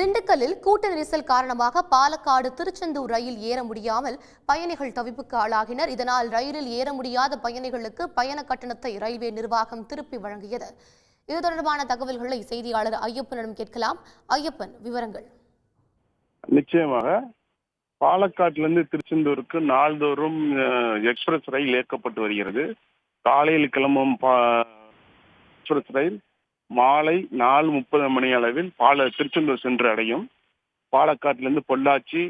திண்டுக்கல்லில் கூட்ட நெரிசல் காரணமாக பாலக்காடு திருச்செந்தூர் ரயில் ஏற முடியாமல் பயணிகள் தவிப்புக்கு ஆளாகினர். இதனால் ரயிலில் ஏற முடியாத பயணிகளுக்கு பயண கட்டணத்தை ரயில்வே நிர்வாகம் திருப்பி வழங்கியது. இது தொடர்பான தகவல்களை செய்தியாளர் ஐயப்பனிடம் கேட்கலாம். ஐயப்பன் விவரங்கள். நிச்சயமாக பாலக்காட்டிலிருந்து திருச்செந்தூருக்கு நாள்தோறும் எக்ஸ்பிரஸ் ரயில் இயக்கப்பட்டு வருகிறது. காலையில் கிளம்பும் பா- எக்ஸ்பிரஸ் ரயில் மாலை நாலு முப்பது மணி அளவில் பால திருச்செந்தூர் சென்று அடையும். பாலக்காட்டிலிருந்து பொள்ளாச்சி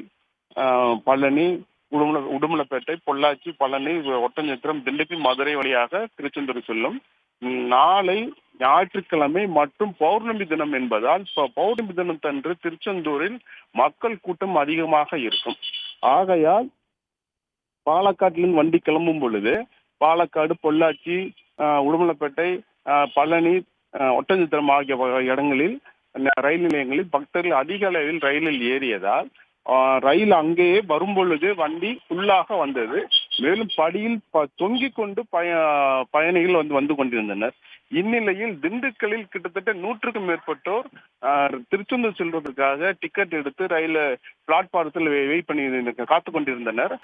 பழனி உடுமல உடுமலைப்பேட்டை பொள்ளாச்சி பழனி ஒட்டஞ்சத்திரம் திண்டுக்கல் மதுரை வழியாக திருச்செந்தூர் செல்லும். நாளை ஞாயிற்றுக்கிழமை மற்றும் பௌர்ணமி தினம் என்பதால் பௌர்ணமி தினத்தன்று திருச்செந்தூரில் மக்கள் கூட்டம் அதிகமாக இருக்கும். ஆகையால் பாலக்காட்டிலிருந்து வண்டி கிளம்பும் பொழுது பாலக்காடு பொள்ளாச்சி ஆஹ், உடுமலைப்பேட்டை ஆஹ், பழனி ஒட்டஞ்சத்திரம் ஆகிய இடங்களில் ரயில் நிலையங்களில் பக்தர்கள் அதிக அளவில் ரயிலில் ஏறியதால் ரயில் அங்கேயே வரும் பொழுது வண்டி ஃபுல்லாக வந்தது. மேலும் படியில் ப- தொங்கிக் கொண்டு பய பயணிகள் வந்து வந்து கொண்டிருந்தனர். இந்நிலையில் திண்டுக்கல்லில் கிட்டத்தட்ட நூற்றுக்கும் மேற்பட்டோர் திருச்செந்தூர் செல்வதற்காக டிக்கெட் எடுத்து ரயில் பிளாட்பாரத்தில் வெயிட் பண்ணி காத்து கொண்டிருந்தனர்.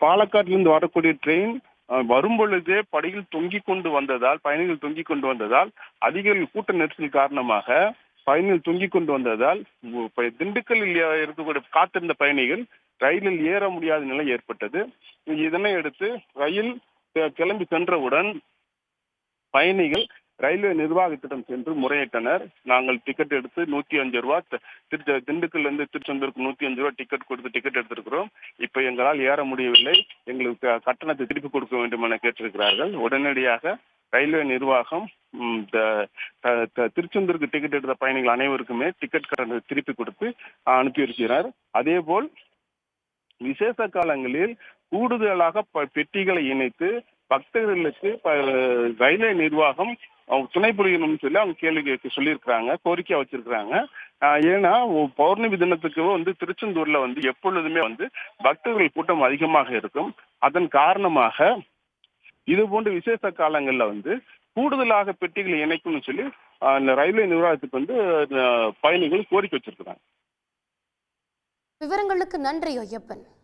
பாலக்காட்டிலிருந்து வரக்கூடிய ட்ரெயின் வரும்பொழுதே வரும் பொழுதே படியில் தொங்கிக் கொண்டு வந்ததால் பயணிகள் தொங்கிக் கொண்டு வந்ததால் அதிகாரிகள் கூட்ட நெரிசல் காரணமாக பயணிகள் தொங்கிக் கொண்டு வந்ததால் திண்டுக்கல்லில் இருக்கக்கூடிய காத்திருந்த பயணிகள் ரயிலில் ஏற முடியாத நிலை ஏற்பட்டது. இதனை அடுத்து ரயில் கிளம்பி சென்றவுடன் பயணிகள் ரயில்வே நிர்வாகத்திடம் சென்று முறையிட்டனர். நாங்கள் டிக்கெட் எடுத்து நூத்தி அஞ்சு ரூபா திண்டுக்கல்ல இருந்து திருச்செந்தூருக்கு நூத்தி அஞ்சு ரூபா டிக்கெட் கொடுத்து டிக்கெட் எடுத்திருக்கிறோம். இப்ப எங்களால் ஏற முடியவில்லை. எங்களுக்கு கட்டணத்தை திருப்பி கொடுக்க வேண்டும் என கேட்டிருக்கிறார்கள். உடனடியாக ரயில்வே நிர்வாகம் திருச்செந்தூருக்கு டிக்கெட் எடுத்த பயணிகள் அனைவருக்குமே டிக்கெட் கட்டணத்தை திருப்பி கொடுத்து அனுப்பி இருக்கிறார். அதேபோல் விசேஷ காலங்களில் கூடுதலாக பெட்டிகளை இணைத்து பக்தர்களுக்கு ரயில்வே நிர்வாகம் அவங்க துணை புரியணும்னு சொல்லி அவங்க கேள்வி கேட்க சொல்லியிருக்கிறாங்க கோரிக்கை வச்சிருக்கிறாங்க. ஏன்னா பௌர்ணமி தினத்துக்கு வந்து திருச்செந்தூர்ல வந்து எப்பொழுதுமே வந்து பக்தர்கள் கூட்டம் அதிகமாக இருக்கும். அதன் காரணமாக இது போன்ற விசேஷ காலங்கள்ல வந்து கூடுதலாக பெட்டிகளை இணைக்கணும்னு சொல்லி ரயில்வே நிர்வாகத்துக்கு வந்து பயணிகள் கோரிக்கை வச்சிருக்கிறாங்க. விவரங்களுக்கு நன்றி ஐயப்பன்.